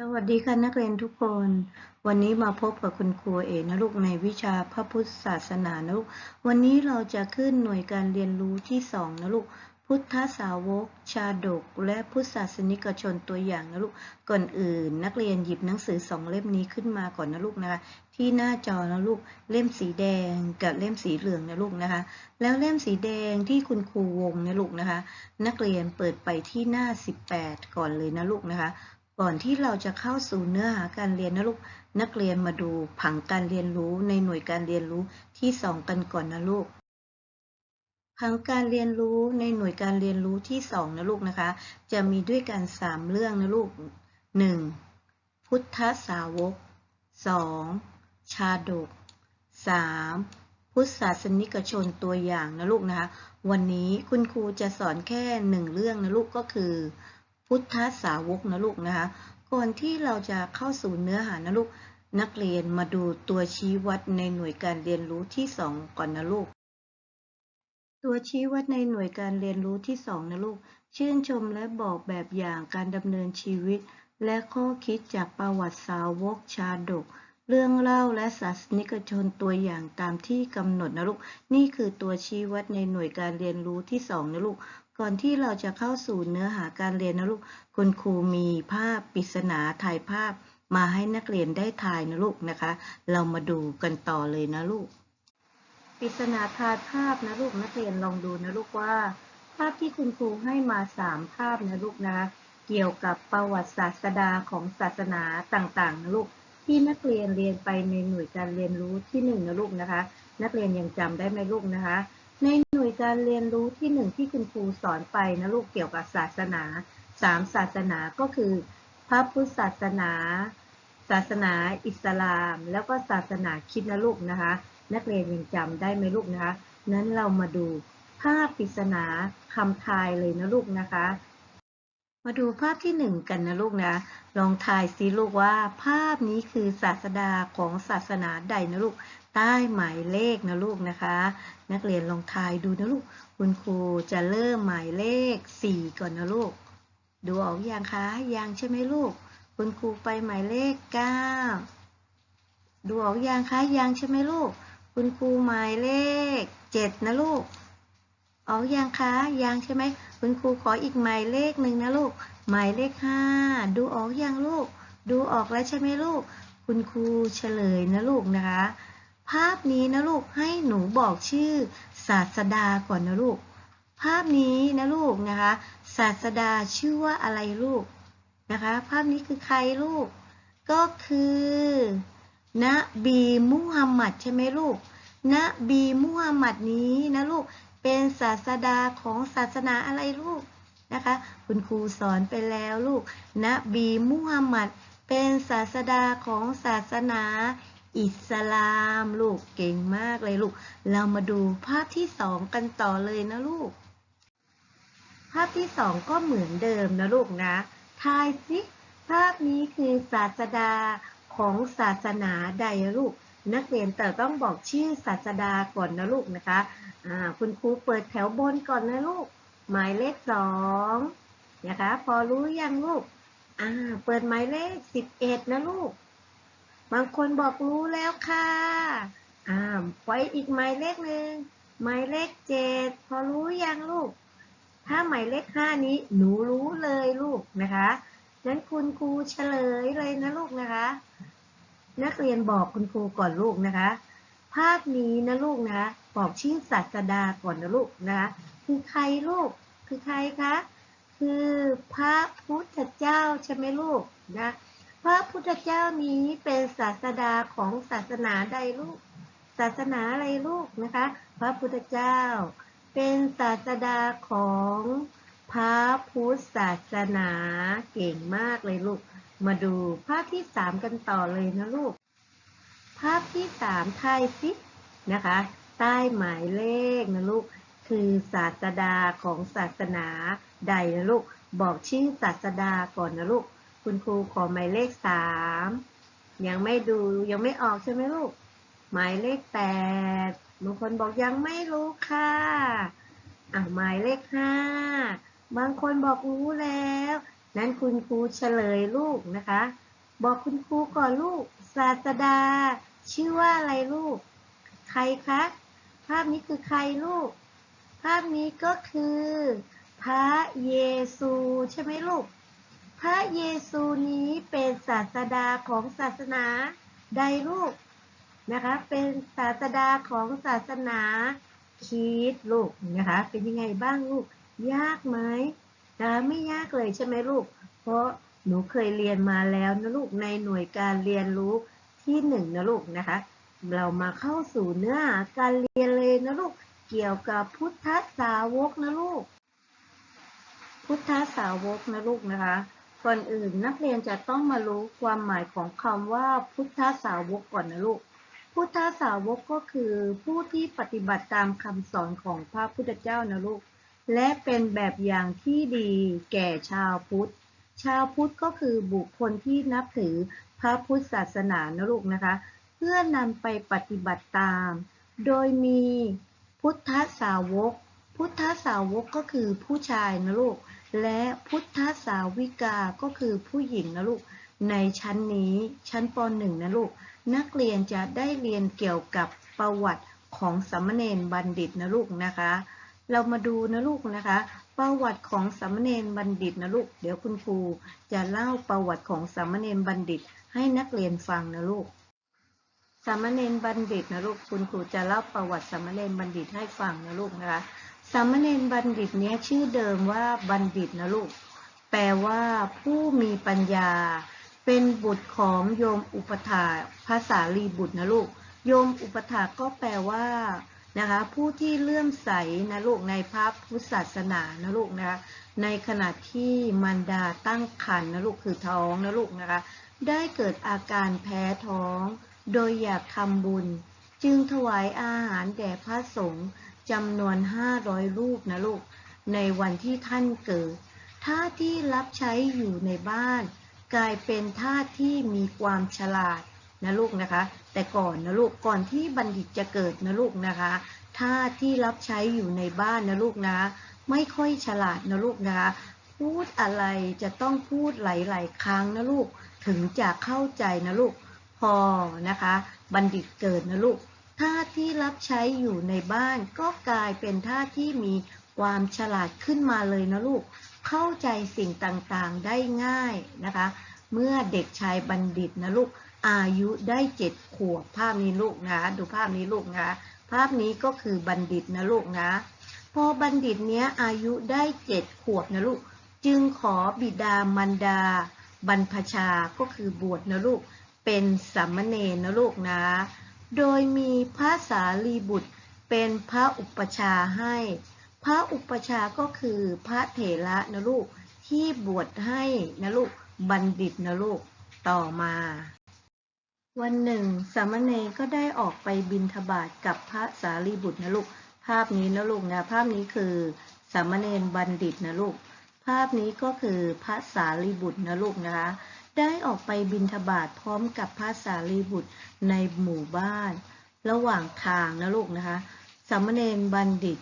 สวัสดีค่ะนักเรียนทุกคน วันนี้มาพบกับคุณครูเอกนะลูกในวิชาพระพุทธศาสนานะลูกวันนี้เราจะขึ้นหน่วยการเรียนรู้ที่สองนะลูกพุทธสาวก ชาดก และพุทธศาสนิกชนตัวอย่างนะลูกก่อนอื่น นักเรียนหยิบหนังสือสองเล่มนี้ขึ้นมาก่อนนะลูกนะคะที่หน้าจอนะลูกเล่มสีแดงกับเล่มสีเหลืองนะลูกนะคะ แล้วเล่มสีแดงที่คุณครูวงนะลูกนะคะ นักเรียนเปิดไปที่หน้า 18 ก่อนเลยนะลูกนะคะ ก่อนที่เราจะเข้าสู่เนื้อหาการเรียนนะลูก นักเรียนมาดูผังการเรียนรู้ในหน่วยการเรียนรู้ที่สองกันก่อนนะลูก ผังการเรียนรู้ในหน่วยการเรียนรู้ที่สองนะลูกนะคะ จะมีด้วยกันสามเรื่องนะลูก 1. พุทธสาวก 2. ชาดก 3. พุทธศาสนิกชนตัวอย่างนะลูกนะคะ วันนี้คุณครูจะสอนแค่หนึ่งเรื่องนะลูกก็คือ พุทธสาวกนะลูกนะคะ ก่อนที่เราจะเข้าสู่เนื้อหานะลูก นักเรียนมาดูตัวชี้วัดในหน่วยการเรียนรู้ที่สองก่อนนะลูก ตัวชี้วัดในหน่วยการเรียนรู้ที่สองนะลูก ชื่นชมและบอกแบบอย่างการดำเนินชีวิต และข้อคิดจากประวัติสาวกชาดกเรื่องเล่าและศาสนิกชนตัวอย่างตามที่กำหนดนะลูก นี่คือตัวชี้วัดในหน่วยการเรียนรู้ที่สองนะลูก ก่อนที่เราจะเข้าสู่เนื้อหาการเรียนนะลูก คุณครูมีภาพปริศนาถ่ายภาพมาให้นักเรียนได้ถ่ายนะลูกนะคะ เรามาดูกันต่อเลยนะลูก ปริศนาทายภาพนะลูกนักเรียนลองดูนะลูกว่า ภาพที่คุณครูให้มาสามภาพนะลูกนะ เกี่ยวกับประวัติศาสดาของศาสนาต่างๆนะลูก ที่นักเรียนเรียนไปในหน่วยการเรียนรู้ที่หนึ่งนะลูกนะคะ นักเรียนยังจำได้ไหมลูกนะคะ ใน ยการเรียนรู้ที่หนึ่งที่คุณครูสอนไปนะลูกเกี่ยวกับศาสนาสามศาสนาก็คือ พระพุทธศาสนา ศาสนาอิสลาม แล้วก็ศาสนาคิดนะลูกนะคะ นักเรียนยังจำได้ไหมลูกนะคะ นั้นเรามาดูภาพปริศนาคำทายเลยนะลูกนะคะ มาดูภาพที่หนึ่งกันนะลูกนะ ลองทายสิลูกว่า ภาพนี้คือศาสดาของศาสนาใดนะลูก ใต้หมายเลขนะลูกนะคะ นักเรียนลองทายดูนะลูก คุณครูจะเริ่มหมายเลขสี่ก่อนนะลูก ดูออกยังคะยังใช่ไหมลูก คุณครูไปหมายเลขเก้าดูออกยังคะยังใช่ไหมลูก คุณครูหมายเลขเจ็ดนะลูกออกยังคะยังใช่ไหมคุณครูขออีกหมายเลขหนึ่งนะลูก หมายเลขห้าดูออกยังลูก ดูออกแล้วใช่ไหมลูก คุณครูเฉลยนะลูกนะคะ ภาพนี้นะลูกให้หนูบอกชื่อศาสดาก่อนนะลูก ภาพนี้นะลูกนะคะ ศาสดาชื่อว่าอะไรลูกนะคะ ภาพนี้คือใครลูก ก็คือนบีมุฮัมมัดใช่ไหมลูกนบีมุฮัมมัดนี้นะลูกเป็นศาสดาของศาสนาอะไรลูกนะคะ คุณครูสอนไปแล้วลูกนบีมุฮัมมัดเป็นศาสดาของศาสนา อิสลามลูกเก่งมากเลยลูก เรามาดูภาพที่สองกันต่อเลยนะลูก ภาพที่สองก็เหมือนเดิมนะลูกนะ ทายสิภาพนี้คือศาสดาของศาสนาใดลูก นักเรียนแต่ต้องบอกชื่อศาสดาก่อนนะลูกนะคะคุณครูเปิดแถวบนก่อนนะลูก หมายเลขสองนะคะ พอรู้ยังลูก อ่า เปิดหมายเลขสิบเอ็ดนะลูก บางคนบอกรู้แล้วค่ะอ่าไว้อีกหมายเลขหนึ่งหมายเลขเจ็ดพอรู้ยังลูก ถ้าหมายเลขห้านี้หนูรู้เลยลูกนะคะนั้นคุณครูเฉลยเลยนะลูกนะคะ นักเรียนบอกคุณครูก่อนลูกนะคะ ภาพนี้นะลูกนะบอกชื่อศาสดาก่อนนะลูกนะคะ คือใครลูก คือใครคะ คือพระพุทธเจ้าใช่ไหมลูกนะ พระพุทธเจ้านี้เป็นศาสดาของศาสนาใดลูก ศาสนาอะไรลูกนะคะ พระพุทธเจ้า เป็นศาสดาของพระพุทธศาสนาเก่งมากเลยลูก มาดูภาพที่สามกันต่อเลยนะลูก ภาพที่สามทายสินะคะ ใต้หมายเลขนะลูก คือศาสดาของศาสนาใดนะลูก บอกชื่อศาสดาก่อนนะลูก คุณครูขอหมายเลขสามยังไม่ดูยังไม่ออกใช่ไหมลูก หมายเลขแปดบางคนบอกยังไม่รู้ค่ะอะหมายเลขห้าบางคนบอกรู้แล้ว นั้นคุณครูเฉลยลูกนะคะ บอกคุณครูก่อนลูก ศาสดา ชื่อว่าอะไรลูก ใครคะ ภาพนี้คือใครลูก ภาพนี้ก็คือ พระเยซูใช่ไหมลูก พระเยซูนี้เป็นศาสดาของศาสนาใดลูกนะคะ เป็นศาสดาของศาสนาคริดลูกนะคะ เป็นยังไงบ้างลูก ยากไหมนะคะไม่ยากเลยใช่ไหมลูก เพราะหนูเคยเรียนมาแล้วนะลูกในหน่วยการเรียนรู้ที่หนึ่งนะลูกนะคะ เรามาเข้าสู่เนื้อหาการเรียนเลยนะลูก เกี่ยวกับพุทธสาวกนะลูก พุทธสาวกนะลูกนะคะ ก่อนอื่นนักเรียนจะต้องมารู้ความหมายของคำว่าพุทธสาวกก่อนนะลูก พุทธสาวกก็คือผู้ที่ปฏิบัติตามคำสอนของพระพุทธเจ้านะลูก และเป็นแบบอย่างที่ดีแก่ชาวพุทธ ชาวพุทธก็คือบุคคลที่นับถือพระพุทธศาสนานะลูกนะคะ เพื่อนำไปปฏิบัติตาม โดยมีพุทธสาวก พุทธสาวกก็คือผู้ชายนะลูก และพุทธสาวิกาก็คือผู้หญิงนะลูก ในชั้นนี้ชั้นป .1 นะลูก นักเรียนจะได้เรียนเกี่ยวกับประวัติของสามเณรบัณฑิตนะลูกนะคะ เรามาดูนะลูกนะคะ ประวัติของสามเณรบัณฑิตนะลูก เดี๋ยวคุณครูจะเล่าประวัติของสามเณรบัณฑิต ให้นักเรียนฟังนะลูกสามเณรบัณฑิตนะลูกคุณครูจะเล่าประวัติสามเณรบัณฑิตให้ฟังนะลูกนะคะ สามเณรบัณฑิตเนี้ยชื่อเดิมว่าบัณฑิตนะลูก แปลว่าผู้มีปัญญา เป็นบุตรของโยมอุปถาภาษาลีบุตรนะลูก โยมอุปถาก็แปลว่านะคะผู้ที่เลื่อมใสนะลูกในพระพุทธศาสนานะลูกนะคะในขณะที่มารดาตั้งครรภ์นะลูกคือท้องนะลูกนะคะได้เกิดอาการแพ้ท้อง โดยอยากทำบุญ จึงถวายอาหารแด่พระสงฆ์ จำนวน 500 รูปนะลูก ในวันที่ท่านเกิดท่าที่รับใช้อยู่ในบ้าน กลายเป็นท่าที่มีความฉลาดนะลูกนะคะ แต่ก่อนนะลูกก่อนที่บัณฑิตจะเกิดนะลูกนะคะท่าที่รับใช้อยู่ในบ้านนะลูกนะ ไม่ค่อยฉลาดนะลูกนะคะ พูดอะไรจะต้องพูดหลาย ๆ ครั้งนะลูกถึงจะเข้าใจนะลูกพอนะคะ บัณฑิตเกิดนะลูก ท่าที่รับใช้อยู่ในบ้าน ก็กลายเป็นท่าที่มีความฉลาดขึ้นมาเลยนะลูก เข้าใจสิ่งต่างๆได้ง่ายนะคะ เมื่อเด็กชายบัณฑิตนะลูก อายุได้เจ็ดขวบภาพนี้ลูกนะ ดูภาพนี้ลูกนะ ภาพนี้ก็คือบัณฑิตนะลูกนะ พอบัณฑิตเนี้ยอายุได้เจ็ดขวบนะลูก จึงขอบิดามารดา บรรพชา ก็คือบวชนะลูก เป็นสามเณรนะลูกนะ โดยมีพระสารีบุตรเป็นพระอุปชาให้ พระอุปชาก็คือพระเถระนะลูกที่บวชให้นะลูกบัณฑิตนะลูกต่อมา วันหนึ่ง สามเณรก็ได้ออกไปบิณฑบาตกับพระสารีบุตรนะลูก ภาพนี้นะลูกนะภาพนี้คือ สามเณรบัณฑิตนะลูก ภาพนี้ก็คือพระสารีบุตรนะลูกนะคะ ได้ออกไปบิณฑบาตพร้อมกับพระสารีบุตรในหมู่บ้าน ระหว่างทางนะลูกนะคะสามเณรบัณฑิต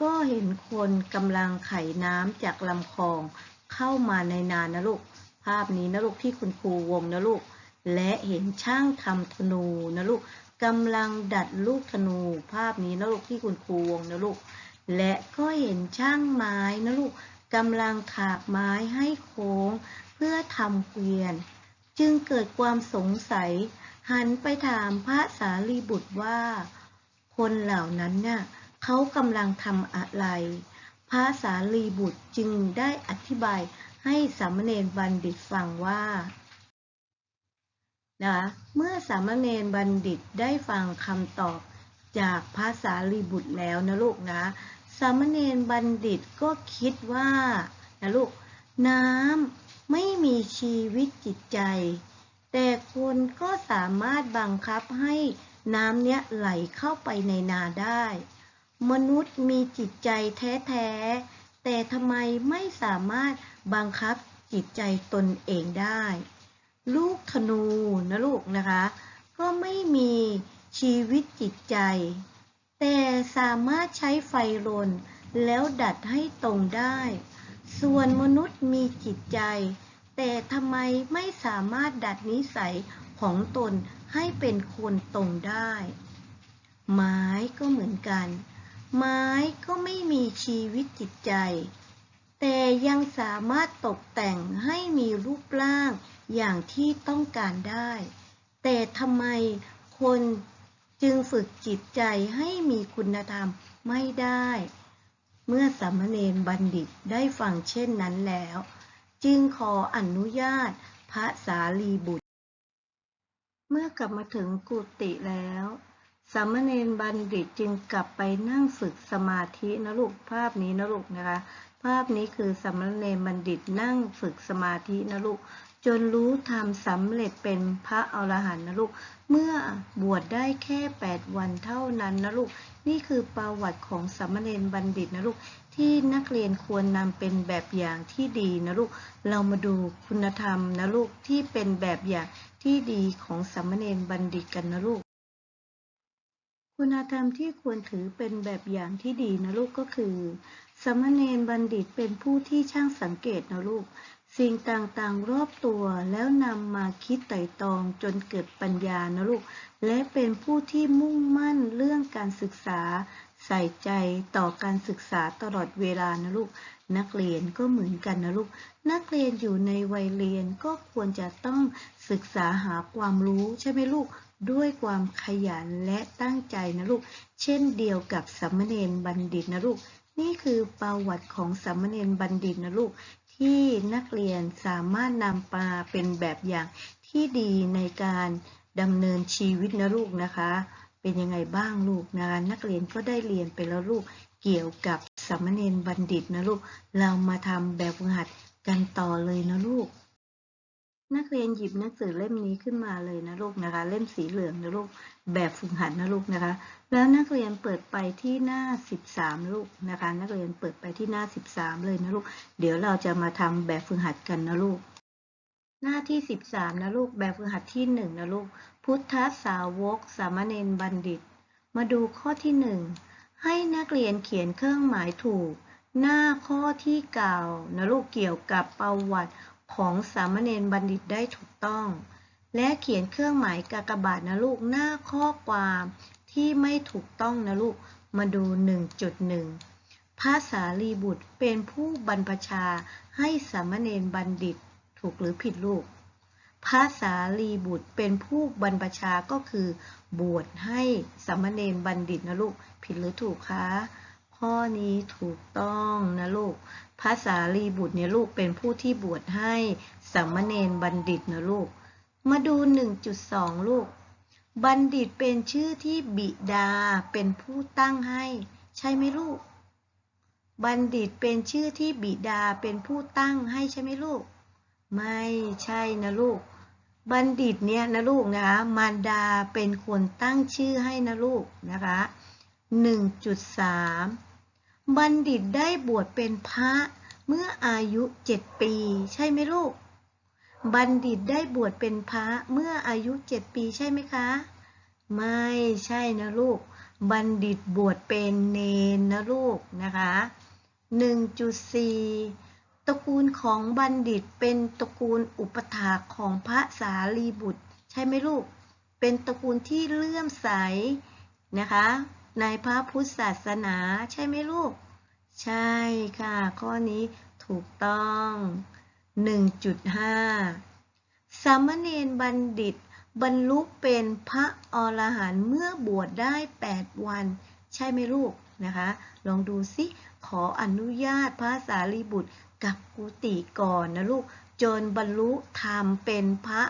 ก็เห็นคนกำลังไขน้ำจากลำคลองเข้ามาในนานะลูก ภาพนี้นะลูกที่คุณครูวงนะลูก และเห็นช่างทำธนูนะลูกกำลังดัดลูกธนู ภาพนี้นะลูกที่คุณครูวงนะลูก และก็เห็นช่างไม้นะลูกกำลังถากไม้ให้โค้ง เพื่อทำเกวียน จึงเกิดความสงสัย หันไปถามพระสารีบุตรว่า คนเหล่านั้นน่ะเขากำลังทำอะไร พระสารีบุตรจึงได้อธิบายให้สามเณรบัณฑิตฟังว่านะคะเมื่อสามเณรบัณฑิตได้ฟังคำตอบจากพระสารีบุตรแล้วนะลูกนะ สามเณรบัณฑิตก็คิดว่านะลูก น้ำ ไม่มีชีวิตจิตใจ แต่คนก็สามารถบังคับให้น้ำเนี้ยไหลเข้าไปในนาได้ มนุษย์มีจิตใจแท้ๆ แต่ทำไมไม่สามารถบังคับจิตใจตนเองได้ ลูกธนูนะลูกนะคะ ก็ไม่มีชีวิตจิตใจ แต่สามารถใช้ไฟรนแล้วดัดให้ตรงได้ ส่วนมนุษย์มีจิตใจ แต่ทำไมไม่สามารถดัดนิสัยของตนให้เป็นคนตรงได้ ไม้ก็เหมือนกัน ไม้ก็ไม่มีชีวิตจิตใจ แต่ยังสามารถตกแต่งให้มีรูปร่างอย่างที่ต้องการได้ แต่ทำไมคนจึงฝึกจิตใจให้มีคุณธรรมไม่ได้ เมื่อสามเณรบัณฑิตได้ฟังเช่นนั้นแล้ว จึงขออนุญาตพระสารีบุตร เมื่อกลับมาถึงกุฏิแล้วสามเณรบัณฑิตจึงกลับไปนั่งฝึกสมาธินะลูกภาพนี้นะลูกนะคะ ภาพนี้คือสามเณรบัณฑิตนั่งฝึกสมาธินะลูก จนรู้ธรรมสำเร็จเป็นพระอรหันต์นะลูก เมื่อบวชได้แค่ 8 วันเท่านั้นนะลูก นี่คือประวัติของสามเณรบัณฑิตนะลูก ที่นักเรียนควรนำเป็นแบบอย่างที่ดีนะลูก เรามาดูคุณธรรมนะลูกที่เป็นแบบอย่างที่ดีของสามเณรบัณฑิตกันนะลูก คุณธรรมที่ควรถือเป็นแบบอย่างที่ดีนะลูกก็คือสามเณรบัณฑิตเป็นผู้ที่ช่างสังเกตนะลูก สิ่งต่างๆรอบตัวแล้วนำมาคิดไต่ตรองจนเกิดปัญญานะลูก และเป็นผู้ที่มุ่งมั่นเรื่องการศึกษา ใส่ใจต่อการศึกษาตลอดเวลานะลูก นักเรียนก็เหมือนกันนะลูก นักเรียนอยู่ในวัยเรียนก็ควรจะต้องศึกษาหาความรู้ใช่ไหมลูกด้วยความขยันและตั้งใจนะลูก เช่นเดียวกับสามเณรบัณฑิตนะลูก นี่คือประวัติของสามเณรบัณฑิตนะลูก ที่นักเรียนสามารถนำมาเป็นแบบอย่างที่ดีในการดำเนินชีวิตนะลูกนะคะ เป็นยังไงบ้างลูกนะคะนักเรียนก็ได้เรียนไปแล้วลูกเกี่ยวกับสามเณรบัณฑิตนะลูก เรามาทำแบบหัดกันต่อเลยนะลูก นักเรียนหยิบหนังสือเล่มนี้ขึ้นมาเลยนะลูกนะคะ เล่มสีเหลืองนะลูกแบบฝึกหัดนะลูกนะคะ แล้วนักเรียนเปิดไปที่หน้า 13 ลูกนะคะ นักเรียนเปิดไปที่หน้า 13 เลยนะลูก เดี๋ยวเราจะมาทำแบบฝึกหัดกันนะลูก หน้าที่ 13 นะลูกแบบฝึกหัดที่ 1 นะลูก พุทธสาวก สามเณรบัณฑิต มาดูข้อที่ 1 ให้นักเรียนเขียนเครื่องหมายถูก หน้าข้อที่เก่านะลูกเกี่ยวกับประวัติ ของสามเณรบัณฑิตได้ถูกต้อง และเขียนเครื่องหมายกากบาทนะลูกหน้าข้อความที่ไม่ถูกต้องนะลูก มาดู 1.1 ภาษาลีบุตรเป็นผู้บรรพชาให้สามเณรบัณฑิตถูกหรือผิดลูกภาษาลีบุตรเป็นผู้บรรพชาก็คือบวชให้สามเณรบัณฑิตนะลูก ผิดหรือถูกคะข้อนี้ถูกต้องนะลูก ภาษาลีบุตรเนี่ยลูกเป็นผู้ที่บวชให้สามเณรบัณฑิตนะลูก มาดู 1.2 ลูก บัณฑิตเป็นชื่อที่บิดาเป็นผู้ตั้งให้ ใช่ไหมลูก บัณฑิตเป็นชื่อที่บิดาเป็นผู้ตั้งให้ใช่ไหมลูก ไม่ใช่นะลูก บัณฑิตเนี่ยนะลูกนะคะมารดาเป็นคนตั้งชื่อให้นะลูกนะคะ 1.3 บัณฑิตได้บวชเป็นพระเมื่ออายุ7ปี ใช่ไหมลูก บัณฑิตได้บวชเป็นพระเมื่ออายุ7ปีใช่ไหมคะ ไม่ใช่นะลูก บัณฑิตบวชเป็นเนนนะลูกนะคะ1.4 ตระกูลของบัณฑิตเป็นตระกูลอุปถาของพระสารีบุตร ใช่ไหมลูก เป็นตระกูลที่เลื่อมใสนะคะ ในพระพุทธศาสนาใช่ไหมลูก ใช่ค่ะ ข้อนี้ถูกต้อง 1.5 สามเณรบัณฑิต บรรลุเป็นพระอรหันต์เมื่อบวชได้ 8 วัน ใช่ไหมลูกนะคะ ลองดูสิ ขออนุญาตพระสารีบุตรกับกุฏิก่อนนะลูก จนบรรลุธรรมเป็นพระ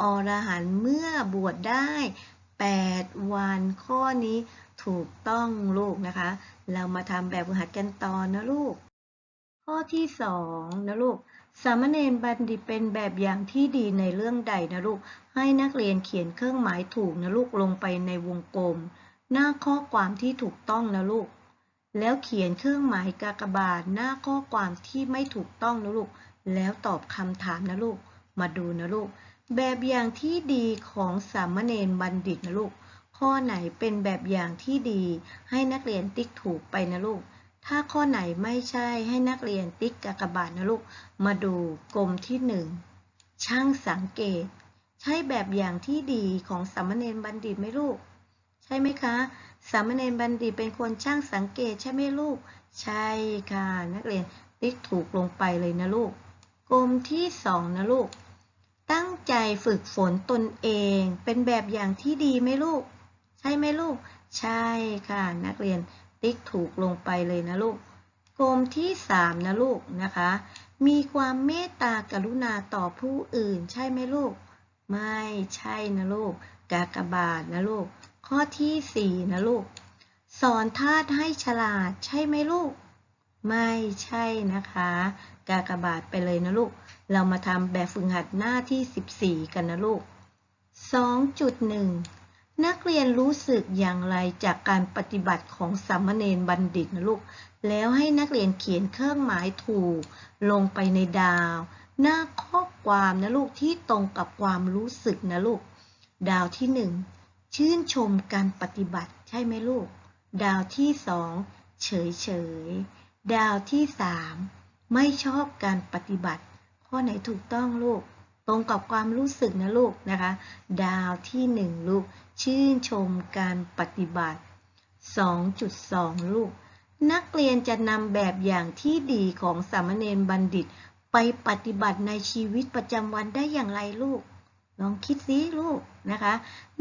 อรหันต์เมื่อบวชได้ 8 วันข้อนี้ ถูกต้องลูกนะคะ เรามาทำแบบฝึกหัดกันต่อนะลูก ข้อที่สองนะลูก สามเณรบัณฑิตเป็นแบบอย่างที่ดีในเรื่องใดนะลูก ให้นักเรียนเขียนเครื่องหมายถูกนะลูกลงไปในวงกลม หน้าข้อความที่ถูกต้องนะลูก แล้วเขียนเครื่องหมายกากบาทหน้าข้อความที่ไม่ถูกต้องนะลูก แล้วตอบคำถามนะลูก มาดูนะลูก แบบอย่างที่ดีของสามเณรบัณฑิตนะลูก ข้อไหนเป็นแบบอย่างที่ดี ให้นักเรียนติ๊กถูกไปนะลูก ถ้าข้อไหนไม่ใช่ให้นักเรียนติ๊กกากบาทนะลูก มาดูกลมที่หนึ่งช่างสังเกต ใช่แบบอย่างที่ดีของสามเณรบัณฑิตไหมลูก ใช่ไหมคะสามเณรบัณฑิตเป็นคนช่างสังเกตใช่ไหมลูก ใช่ค่ะ นักเรียนติ๊กถูกลงไปเลยนะลูกกลมที่สองนะลูก ตั้งใจฝึกฝนตนเอง เป็นแบบอย่างที่ดีไหมลูก ใช่ไหมลูก ใช่ค่ะ นักเรียนติ๊กถูกลงไปเลยนะลูกกลมที่สามนะลูกนะคะ มีความเมตตากรุณาต่อผู้อื่น ใช่ไหมลูก ไม่ใช่นะลูก กากบาทนะลูก ข้อที่สี่นะลูก สอนทาตให้ฉลาด ใช่ไหมลูก ไม่ใช่นะคะ กากบาทไปเลยนะลูก เรามาทำแบบฝึกหัดหน้าที่14กันนะลูก2.1นั นักเรียนรู้สึกอย่างไรจากการปฏิบัติของสามเณรบัณฑิตนะลูก แล้วให้นักเรียนเขียนเครื่องหมายถูก ลงไปในดาว หน้าข้อความนะลูกที่ตรงกับความรู้สึกนะลูก ดาวที่หนึ่งชื่นชมการปฏิบัติใช่ไหมลูก ดาวที่สองเฉยเฉยดาวที่สามไม่ชอบการปฏิบัติ ข้อไหนถูกต้องลูก ตรงกับความรู้สึกนะลูกนะคะ ดาวที่หนึ่งลูก ชื่นชมการปฏิบัติ 2.2 ลูก นักเรียนจะนำแบบอย่างที่ดีของสามเณรบัณฑิต ไปปฏิบัติในชีวิตประจำวันได้อย่างไรลูก ลองคิดสิลูกนะคะ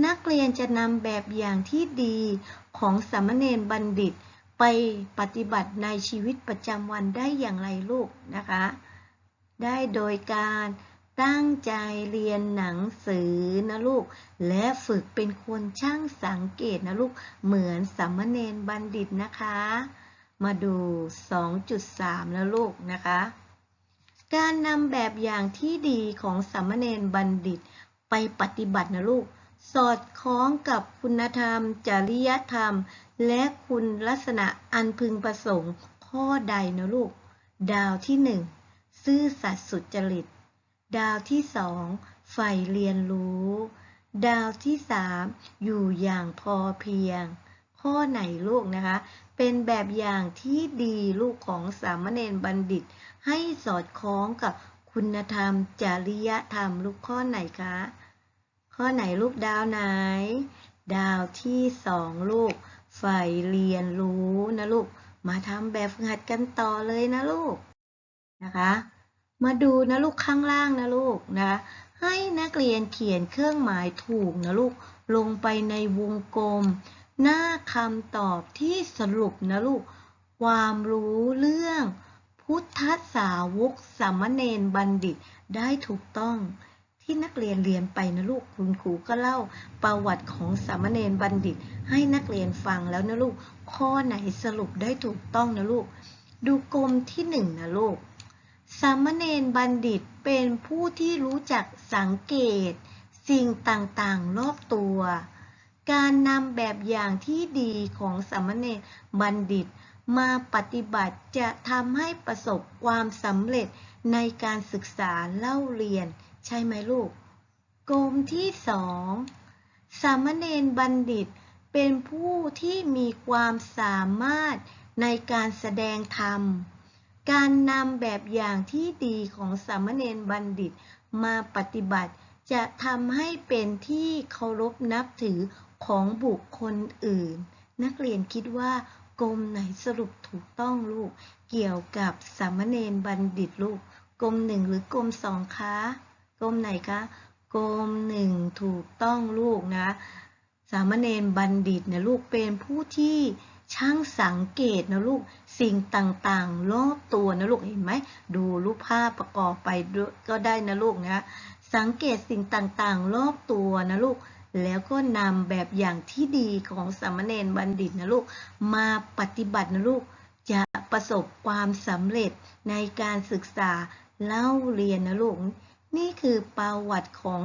นักเรียนจะนำแบบอย่างที่ดีของสามเณรบัณฑิต ไปปฏิบัติในชีวิตประจำวันได้อย่างไรลูกนะคะ ได้โดยการ ตั้งใจเรียนหนังสือนะลูก และฝึกเป็นคนช่างสังเกตนะลูก เหมือนสามเณรบัณฑิตนะคะ มาดู 2.3แล้วลูกนะคะ การนำแบบอย่างที่ดีของสามเณรบัณฑิตไปปฏิบัตินะลูก สอดคล้องกับคุณธรรม จริยธรรม และคุณลักษณะอันพึงประสงค์ข้อใดนะลูก ดาวที่หนึ่งซื่อสัตย์สุจริต ดาวที่สองใฝ่เรียนรู้ ดาวที่สามอยู่อย่างพอเพียง ข้อไหนลูกนะคะ เป็นแบบอย่างที่ดีลูกของสามเณรบัณฑิต ให้สอดคล้องกับคุณธรรม จริยธรรมลูกข้อไหนคะ ข้อไหนลูกดาวไหน ดาวที่สองลูกใฝ่เรียนรู้นะลูก มาทำแบบฝึกหัดกันต่อเลยนะลูกนะคะ มาดูนะลูกข้างล่างนะลูกนะ ให้นักเรียนเขียนเครื่องหมายถูกนะลูก ลงไปในวงกลม หน้าคำตอบที่สรุปนะลูก ความรู้เรื่อง พุทธสาวกสามเณรบัณฑิตได้ถูกต้องที่นักเรียนเรียนไปนะลูกคุณครูก็เล่าประวัติของสามเณรบัณฑิต ให้นักเรียนฟังแล้วนะลูก ข้อไหนสรุปได้ถูกต้องนะลูก ดูกลมที่หนึ่งนะลูก สามเณรบัณฑิตเป็นผู้ที่รู้จักสังเกต สิ่งต่างๆ รอบตัว การนำแบบอย่างที่ดีของสามเณรบัณฑิตมาปฏิบัติจะทำให้ประสบความสำเร็จในการศึกษาเล่าเรียน ใช่ไหมลูกกลมที่สองสามเณรบัณฑิตเป็นผู้ที่มีความสามารถในการแสดงธรรม การนำแบบอย่างที่ดีของสามเณรบัณฑิตมาปฏิบัติ จะทำให้เป็นที่เคารพนับถือของบุคคลอื่น นักเรียนคิดว่ากรมไหนสรุปถูกต้องลูก เกี่ยวกับสามเณรบัณฑิตลูกกรมหนึ่งหรือกรมสองคะกรมไหนคะกรมหนึ่งถูกต้องลูกนะ สามเณรบัณฑิตนะลูกเป็นผู้ที่ ช่างสังเกตนะลูกสิ่งต่างๆรอบตัวนะลูกเห็นไหมดูรูปภาพประกอบไปก็ได้นะลูกนะสังเกตสิ่งต่างๆรอบตัวนะลูกแล้วก็นำแบบอย่างที่ดีของสามเณรบัณฑิตนะลูกมาปฏิบัตินะลูกจะประสบความสำเร็จในการศึกษาเล่าเรียนนะลูกนี่คือประวัติของ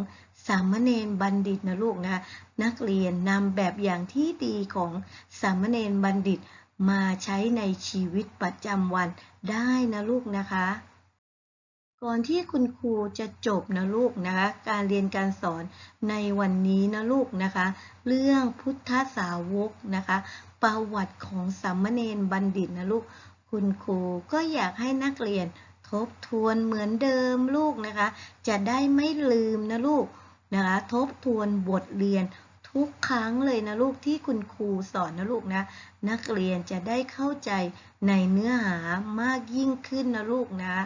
สามเณรบัณฑิตนะลูกนะนักเรียนนำแบบอย่างที่ดีของสามเณรบัณฑิตมาใช้ในชีวิตประจำวันได้นะลูกนะคะ ก่อนที่คุณครูจะจบนะลูกนะคะ การเรียนการสอนในวันนี้นะลูกนะคะ เรื่องพุทธสาวกนะคะ ประวัติของสามเณรบัณฑิตนะลูก คุณครูก็อยากให้นักเรียนทบทวนเหมือนเดิมลูกนะคะ จะได้ไม่ลืมนะลูก นะคะ ทบทวนบทเรียนทุกครั้งเลยนะลูกที่คุณครูสอนนะลูกนะ นักเรียนจะได้เข้าใจในเนื้อหามากยิ่งขึ้นนะลูกนะ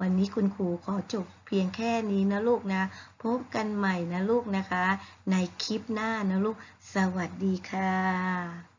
วันนี้คุณครูขอจบเพียงแค่นี้นะลูกนะ พบกันใหม่นะลูกนะคะ ในคลิปหน้านะลูก สวัสดีค่ะ